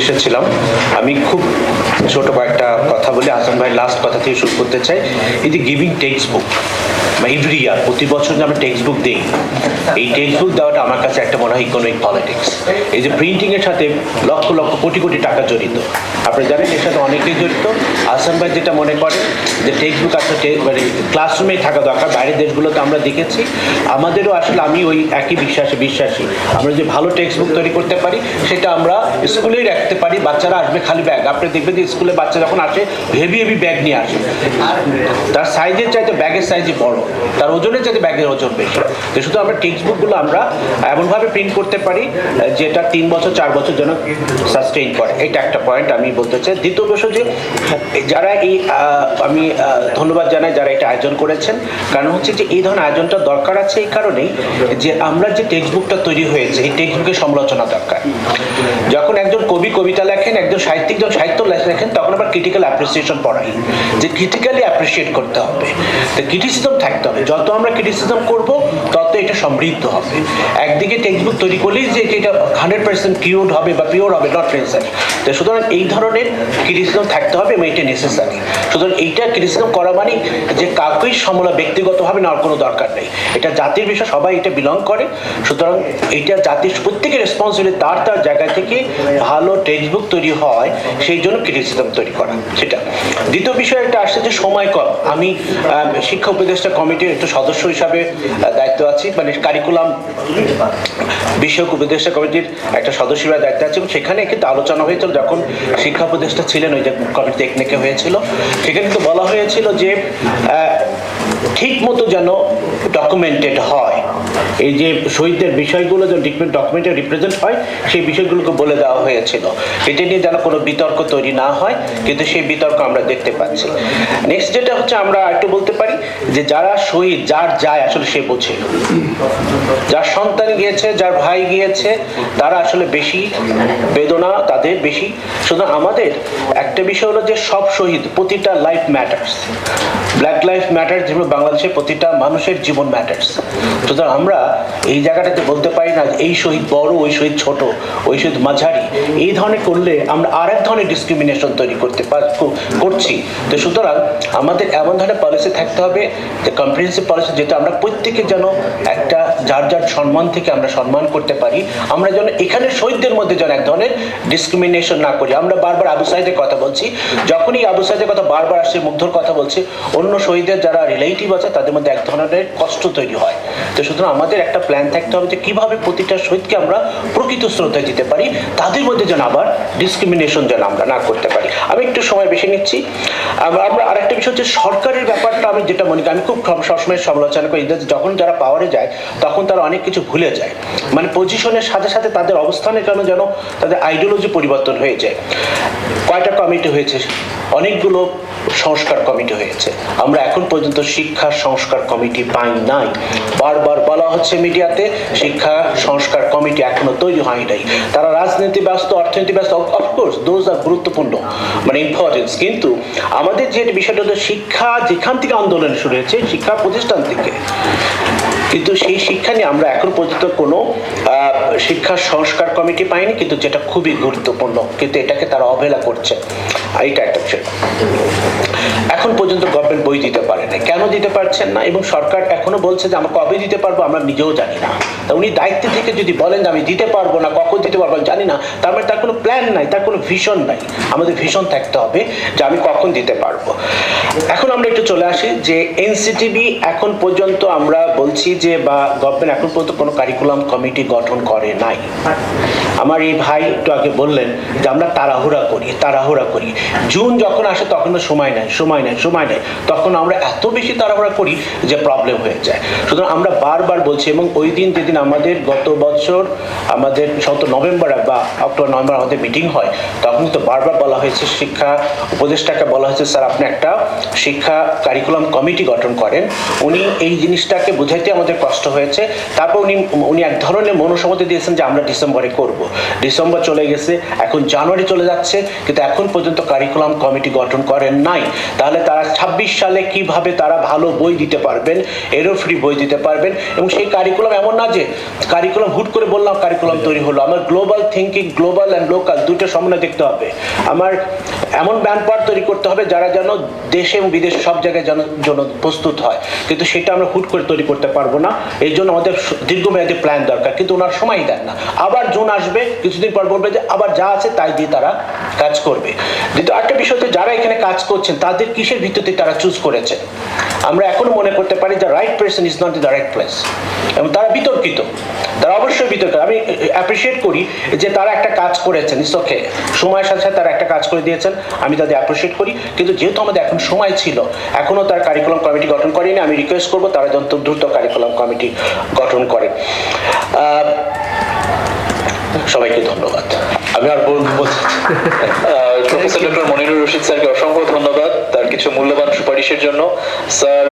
এসেছিলাম। আমি খুব ছোট কয়েকটা কথা বলে। আসাম ভাই লাস্ট কথা থেকে শুরু করতে চাই। এই যে giving text book every year প্রতি বছর যে আমি টেক্সট বুক দিই, এই টেক্সট বুক দেওয়াটা আমার কাছে একটা মনে হয় ইকোনমিক পলিটিক্স এই যে প্রিন্টিংয়ের সাথে লক্ষ লক্ষ কোটি কোটি টাকা জড়িত। আপনি জানেন, এর সাথে অনেকেই জড়িত। আসাম ভাই যেটা মনে করে যে টেক্সট বুক আসলে মানে ক্লাসরুমেই থাকা দরকার, বাইরের দেশগুলোতে আমরা দেখেছি। আমাদেরও আসলে আমি ওই একই বিশ্বাসে বিশ্বাসী। আমরা যে ভালো টেক্সট বুক তৈরি করতে পারি, সেটা আমরা স্কুলেই রাখতে পারি। বাচ্চারা আসবে খালি ব্যাগ আপনি দেখবেন যে স্কুলে বাচ্চা যখন আসে হেভি হেভি ব্যাগ নিয়ে আসে। তার সাইজের চাইতে ব্যাগের সাইজই বড়। তার ওজনের চাইতে ব্যাগের ওজন বেশি। তো শুধু আমরা টেক্সট বুকগুলো আমরা এমনভাবে প্রিন্ট করতে পারি, যেটা তিন বছর, চার বছর যেন সাস্টেইন করে। এটা একটা পয়েন্ট আমি বলতে চাই, দ্বিতীয় বিষয় যে যারা এই আমি ধন্যবাদ জানাই যারা এটা আয়োজন করেছেন। কারণ হচ্ছে যে এই ধরনের আয়োজনটা দরকার আছে এই কারণেই যে আমরা যে টেক্সট বুকটা তৈরি হয়েছে, এই টেক্সট বুকের সমালোচনা দরকার। যখন একজন কবি কবিতা লেখেন, একজন সাহিত্যিক যখন সাহিত্য লেখেন, তখন আবার ক্রিটিক্যাল অ্যাপ্রিসিয়েশন পড়াই, যে ক্রিটিক্যালি অ্যাপ্রিসিয়েট করতে হবে। তো ক্রিটিসিজম থাকতে হবে। যত আমরা ক্রিটিসিজম করব, তত এটা সমৃদ্ধ হবে। একদিকে টেক্সট বুক তৈরি করলেই যে এটা হান্ড্রেড পার্সেন্ট কিউড হবে বা পিওর হবে নট নেসেসারি তো সুতরাং এই ধরনের ক্রিটিসিজম থাকতে হবে এবং এটা নেসেসারি সুতরাং এইটা ক্রিটিসিজম করা মানে যে কাউকেই সমলা ব্যক্তিগতভাবে নেওয়ার কোনো দরকার নেই। এটা জাতির বিষয়, সবাই এটা বিলং করে। সুতরাং এইটা জাতির প্রত্যেকের রেসপন্সিবিলিটি তার তার জায়গা থেকে ভালো টেক্সট বুক তৈরি হয়, সেই জন্য ক্রিটিসিজম তৈরি করা, সেটা। দ্বিতীয় বিষয় একটা আসছে যে সময় কম। আমি শিক্ষা উপদেষ্টা কমিটির একটু সদস্য হিসাবে দায়িত্ব আছি মানে কারিকুলাম বিষয়ক উপদেষ্টা কমিটির একটা সদস্য হিসেবে দায়িত্ব আছে, এবং সেখানে কিন্তু আলোচনা হয়েছিল যখন শিক্ষা উপদেষ্টা ছিলেন, ওই যে কমিটি একনেকে হয়েছিল। সেখানে কিন্তু বলা হয়েছিল যে ঠিক মতো যেন ডকুমেন্টেড হয়। এই যে শহীদদের বিষয়গুলো, যে যেন ডকুমেন্টে রিপ্রেজেন্ট হয়, সেই বিষয়গুলোকে বলে দেওয়া হয়েছিল। এটা নিয়ে যেন কোনো বিতর্ক তৈরি না হয়, কিন্তু সেই বিতর্ক আমরা দেখতে পাচ্ছি। নেক্সট যেটা হচ্ছে, আমরা একটু বলতে পারি যে যারা শহীদ, যার যায় আসলে সে বোঝে। যার সন্তান গিয়েছে, যার ভাই গিয়েছে, তারা আসলে বেশি বেদনা তাদের বেশি। শুধু আমাদের একটা বিষয় হলো যে সব শহীদ, প্রতিটা life matters black life matters যেমন বাংলাদেশের প্রতিটা মানুষের জীবন ম্যাটার্স সুতরাং আমরা এই জায়গাটাতে বলতে পারি না এই শহীদ বড়, ওই শহীদ ছোট, ওই শহীদ মাঝারি। এই ধরনের করলে আমরা আর এক ধরনের ডিসক্রিমিনেশন তৈরি করতে করছি। তো সুতরাং আমাদের এমন ধরনের পলিসি থাকতে হবে, যে কম্প্রিহেন্সিভ পলিসি যেটা আমরা প্রত্যেকে যেন একটা যার যার সম্মান থেকে আমরা সম্মান করতে পারি, আমরা যেন এখানে শহীদদের মধ্যে যেন এক ধরনের ডিসক্রিমিনেশন না করি। আমরা বারবার আবু সাইদের কথা বলছি, যখনই আবু সাইদের কথা বারবার আসছে, মুগ্ধর কথা বলছি, অন্য শহীদের যারা রিলেটিভ আছে, তাদের মধ্যে এক ধরনের কষ্ট তৈরি হয়। তো সুতরাং আমাদের একটা প্ল্যান থাকতে হবে যে কীভাবে প্রতিটা শহীদকে আমরা প্রকৃত শ্রদ্ধা দিতে পারি, তাদের মধ্যে যেন আবার ডিসক্রিমিনেশন যেন আমরা না করতে পারি। আমি একটু সময় বেশি নিচ্ছি। আমরা আরেকটা বিষয় হচ্ছে সরকারের ব্যাপারটা আমি যেটা মনে করি, আমি খুব সবসময় সমালোচনা করি যখন যারা পাওয়ারে যায় তখন তারা অনেক কিছু ভুলে যায়। মানে পজিশনের সাথে সাথে তাদের অবস্থানের জন্য যেন তাদের আইডিওলজি পরিবর্তন হয়ে যায়। কয়টা কমিটি হয়েছে? অনেকগুলো সংস্কার কমিটি হয়েছে। আমরা এখন পর্যন্ত শিক্ষা সংস্কার কমিটি পাই নাই। বারবার বলা হচ্ছে মিডিয়াতে, শিক্ষা সংস্কার কমিটি এখনও তৈরি হয় নাই। তারা রাজনীতি ব্যস্ত অর্থনীতি ব্যস্ত অফকোর্স দোজ আর গুরুত্বপূর্ণ মানে ইম্পর্টেন্স কিন্তু আমাদের যে বিষয়টা হলো শিক্ষা যেখান থেকে আন্দোলন শুরু হয়েছে, শিক্ষা প্রতিষ্ঠান থেকে কিন্তু সেই শিক্ষা নিয়ে আমরা এখন পর্যন্ত কোনো শিক্ষা সংস্কার কমিটি পাইনি, কিন্তু যেটা খুবই গুরুত্বপূর্ণ, কিন্তু এটাকে তারা অবহেলা করছে। এইটা একটা বিষয়। এখন পর্যন্ত গভর্নমেন্ট বই দিতে পারে না কেন দিতে পারছেন না? এবং সরকার এখনও বলছে যে, আমরা কবে দিতে পারব? আমরা নিজেও জানি না। তা উনি দায়িত্ব থেকে যদি বলেন যে, আমি দিতে পারব না, কখন দিতে পারব জানি না, তার মানে তার কোনো প্ল্যান নাই, তার কোনো ভিশন নাই। আমাদের ভিশন থাকতে হবে যে, আমি কখন দিতে পারব? এখন আমরা একটু চলে আসি যে এনসিটিভি এখন পর্যন্ত আমরা বলছি যে, বা গভর্নমেন্ট এখন পর্যন্ত কোনো কারিকুলাম কমিটি গঠন করে নাই। আমার এই ভাই একটু আগে বললেন যে, আমরা তাড়াহুড়া করি তাড়াহুড়া করি। জুন যখন আসে, তখন সময় নেয় সময় নেয় সময় নেয়, তখন আমরা এত বেশি তাড়াহুড়া করি যে প্রবলেম হয়ে যায়। সুতরাং আমরা বারবার বলছি এবং ওই দিন যেদিন আমাদের গত বছর, আমাদের শত নভেম্বর বা অক্টোবর, নভেম্বর আমাদের মিটিং হয়, তখন তো বারবার বলা হয়েছে শিক্ষা উপদেষ্টাকে বলা হয়েছে, স্যার, আপনি একটা শিক্ষা কারিকুলাম কমিটি গঠন করেন। উনি এই জিনিসটাকে বুঝাইতে আমাদের কষ্ট হয়েছে। তারপর উনি উনি এক ধরনের মনোসম্মতি দিয়েছেন যে আমরা ডিসেম্বরে করব। ডিসেম্বর চলে গেছে, এখন জানুয়ারি চলে যাচ্ছে, কিন্তু এখন পর্যন্ত কারিকুলাম কমিটি গঠন করেন নাই। তাহলে তারা ছাব্বিশ সালে কীভাবে তারা ভালো বই দিতে পারবেন, এরও ফ্রি বই দিতে পারবেন এবং সেই কারিকুলাম এমন না যে কারিকুলাম হুট করে বললাম কারিকুলাম তৈরি হলো। আমার global thinking global and local দুটো সমন্বয় দেখতে হবে। আমার এমন ম্যান পাওয়ার তৈরি করতে হবে যারা যেন দেশে এবং বিদেশে সব জায়গায় জন্য প্রস্তুত হয়। কিন্তু সেটা আমরা হুট করে তৈরি করতে পারব না। এই জন্য আমাদের দীর্ঘমেয়াদী প্ল্যান দরকার, কিন্তু ওনার সময় দেন না। আবার জুন আসবে, কিছুদিন পর বলবে যে আবার যা আছে তাই দিয়ে তারা কাজ করবে। দ্বিতীয় আরেকটা বিষয় হচ্ছে যারা এখানে কাজ করছেন, তাদের কিসের ভিত্তিতে তারা চুজ করেছেন? আমরা এখনও মনে করতে পারি যে right person is not the right place এবং তারা বিতর্কিত। তারা অবশ্যই বিতর্কিত। আমি অ্যাপ্রিসিয়েট করি যে তারা একটা কাজ করেছেন ইটস সময়ের সাথে সাথে তারা একটা কাজ করে দিয়েছেন, আমি তাদের অ্যাপ্রিসিয়েট করি। কিন্তু যেহেতু আমাদের এখন সময় ছিল, এখনও তার কারিকুলাম কমিটি গঠন করেনি, আমি রিকোয়েস্ট করব তারা যত দ্রুত কারিকুলাম কমিটি গঠন করে। সবাইকে ধন্যবাদ। আমি আর বলব প্রফেসর ডক্টর মনিরুর রশিদ স্যারকে অসংখ্য ধন্যবাদ। তার কিছু মূল্যবান সুপারিশের জন্য। স্যার